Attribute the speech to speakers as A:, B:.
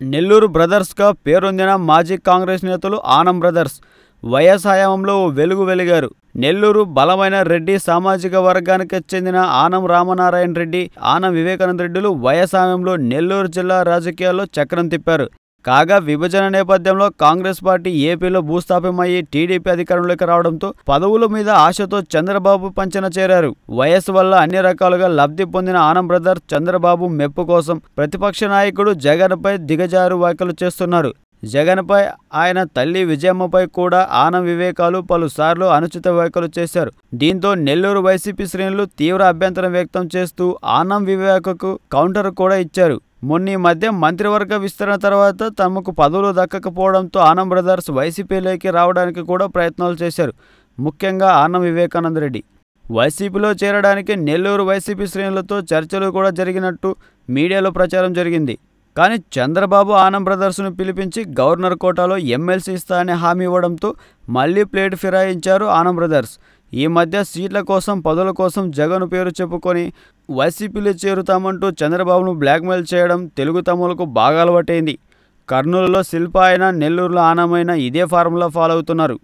A: నెల్లూరు బ్రదర్స్గా పేరొందిన మాజీ కాంగ్రెస్ నేతలు ఆనం బ్రదర్స్ వైఎస్ హయాంలో ఓ వెలుగు వెలిగారు. నెల్లూరు బలమైన రెడ్డి సామాజిక వర్గానికి చెందిన ఆనం రామనారాయణ రెడ్డి ఆనం వివేకానంద రెడ్డిలు వైఎస్ హయాంలో నెల్లూరు జిల్లా రాజకీయాల్లో చక్రం తిప్పారు. కాగా విభజన నేపథ్యంలో కాంగ్రెస్ పార్టీ ఏపీలో భూస్థాపమయ్యి టీడీపీ అధికారంలోకి రావడంతో పదవుల మీద ఆశతో చంద్రబాబు పంచన చేరారు. వయస్సు వల్ల అన్ని రకాలుగా లబ్ధి పొందిన ఆనం బ్రదర్ చంద్రబాబు మెప్పు కోసం ప్రతిపక్ష నాయకుడు జగన్పై దిగజారు వ్యాఖ్యలు చేస్తున్నారు. జగన్పై ఆయన తల్లి విజయమ్మపై కూడా ఆనం వివేకాలు పలుసార్లు అనుచిత వ్యాఖ్యలు చేశారు. దీంతో నెల్లూరు వైసీపీ శ్రేణులు తీవ్ర అభ్యంతరం వ్యక్తం చేస్తూ ఆనం వివేకకు కౌంటర్ కూడా ఇచ్చారు. మొన్న ఈ మధ్య మంత్రివర్గ విస్తరణ తర్వాత తమకు పదవులు దక్కకపోవడంతో ఆనం బ్రదర్స్ వైసీపీలోకి రావడానికి కూడా ప్రయత్నాలు చేశారు. ముఖ్యంగా ఆనం వివేకానంద రెడ్డి. వైసీపీలో చేరడానికి నెల్లూరు వైసీపీ శ్రేణులతో చర్చలు కూడా జరిగినట్టు మీడియాలో ప్రచారం జరిగింది. కానీ చంద్రబాబు ఆనం బ్రదర్స్ను పిలిపించి గవర్నర్ కోటాలో ఎమ్మెల్సీ ఇస్తా హామీ ఇవ్వడంతో మళ్ళీ ప్లేట్ ఫిరాయించారు ఆనం బ్రదర్స్. ఈ మధ్య సీట్ల కోసం పదవుల కోసం జగన్ పేరు చెప్పుకొని వైసీపీలో చేరుతామంటూ చంద్రబాబును బ్లాక్మెయిల్ చేయడం తెలుగు తమ్ములకు బాగా అలవాటైంది. కర్నూలులో శిల్ప అయినా నెల్లూరులో ఆనమైన ఇదే ఫార్ములా ఫాలో అవుతున్నారు.